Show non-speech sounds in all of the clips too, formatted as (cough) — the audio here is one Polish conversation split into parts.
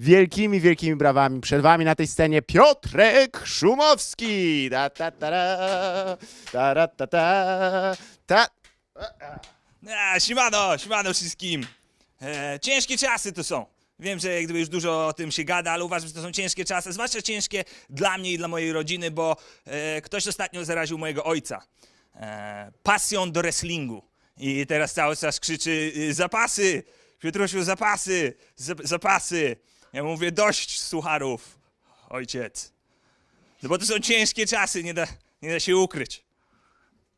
wielkimi, wielkimi brawami. Przed wami na tej scenie Piotrek Szumowski. Ta, ta, ta, ra, ta, ra, ta, ta, ta. A, siemano, siemano wszystkim. E, ciężkie czasy to są. Wiem, że gdyby już dużo o tym się gada, ale uważam, że to są ciężkie czasy, zwłaszcza ciężkie dla mnie i dla mojej rodziny, bo e, ktoś ostatnio zaraził mojego ojca e, pasją do wrestlingu. I teraz cały czas krzyczy y, zapasy, Piotrusiu, zapasy, zap, zapasy. Ja mówię, dość sucharów, ojciec. No bo to są ciężkie czasy, nie da, nie da się ukryć.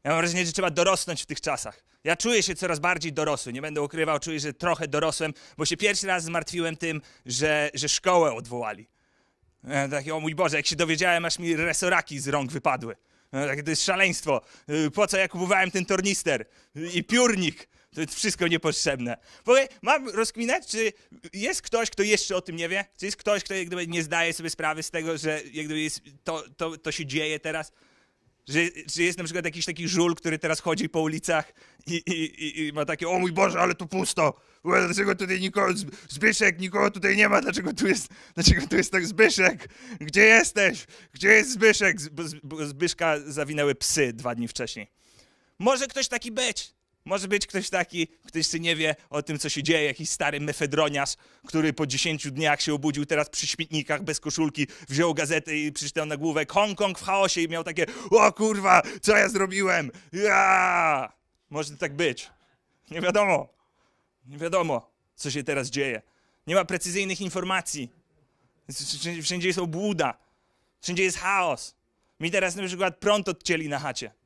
Ja mam wrażenie, że trzeba dorosnąć w tych czasach. Ja czuję się coraz bardziej dorosły, nie będę ukrywał, czuję, że trochę dorosłem, bo się pierwszy raz zmartwiłem tym, że, że szkołę odwołali. Ja takie, o mój Boże, jak się dowiedziałem, aż mi resoraki z rąk wypadły. Ja Takie, to jest szaleństwo. Y, Po co ja kupowałem ten tornister Y, i piórnik? To jest wszystko niepotrzebne. Ogóle mam rozkminać, czy jest ktoś, kto jeszcze o tym nie wie? Czy jest ktoś, kto jak gdyby nie zdaje sobie sprawy z tego, że jak gdyby jest, to, to, to się dzieje teraz? Że, że jest na przykład jakiś taki żul, który teraz chodzi po ulicach i, i, i, i ma takie, o mój Boże, ale tu pusto. Dlaczego tutaj nikogo, Zb- Zbyszek, nikogo tutaj nie ma, dlaczego tu jest, dlaczego tu jest tak Zbyszek? Gdzie jesteś? Gdzie jest Zbyszek? Z- bo Zbyszka zawinęły psy dwa dni wcześniej. Może ktoś taki być. Może być ktoś taki, ktoś jeszcze nie wie o tym, co się dzieje, jakiś stary mefedroniarz, który po 10 dniach się obudził teraz przy śmietnikach bez koszulki, wziął gazetę i przeczytał nagłówek Hongkong w chaosie i miał takie o kurwa, co ja zrobiłem? Ja! Może tak być. Nie wiadomo. Nie wiadomo, co się teraz dzieje. Nie ma precyzyjnych informacji. Wszędzie jest obłuda. Wszędzie jest chaos. Mi teraz na przykład prąd odcięli na chacie.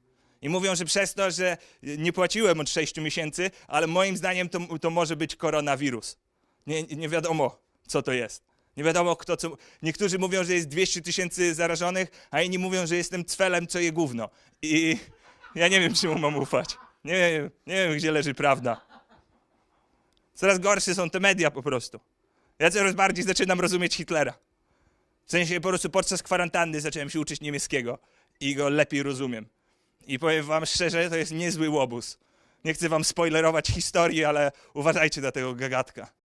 I mówią, że przez to, że nie płaciłem od 6 miesięcy, ale moim zdaniem to, to może być koronawirus. Nie, nie wiadomo, co to jest. Nie wiadomo, kto co. Niektórzy mówią, że jest 200 tysięcy zarażonych, a inni mówią, że jestem cwelem, co je gówno. I ja nie wiem, (laughs) czemu mam ufać. Nie wiem, nie wiem gdzie leży prawda. Coraz gorsze są te media po prostu. Ja coraz bardziej zaczynam rozumieć Hitlera. W sensie po prostu podczas kwarantanny zacząłem się uczyć niemieckiego i go lepiej rozumiem. I powiem wam szczerze, to jest niezły łobuz. Nie chcę wam spoilerować historii, ale uważajcie na tego gagatka.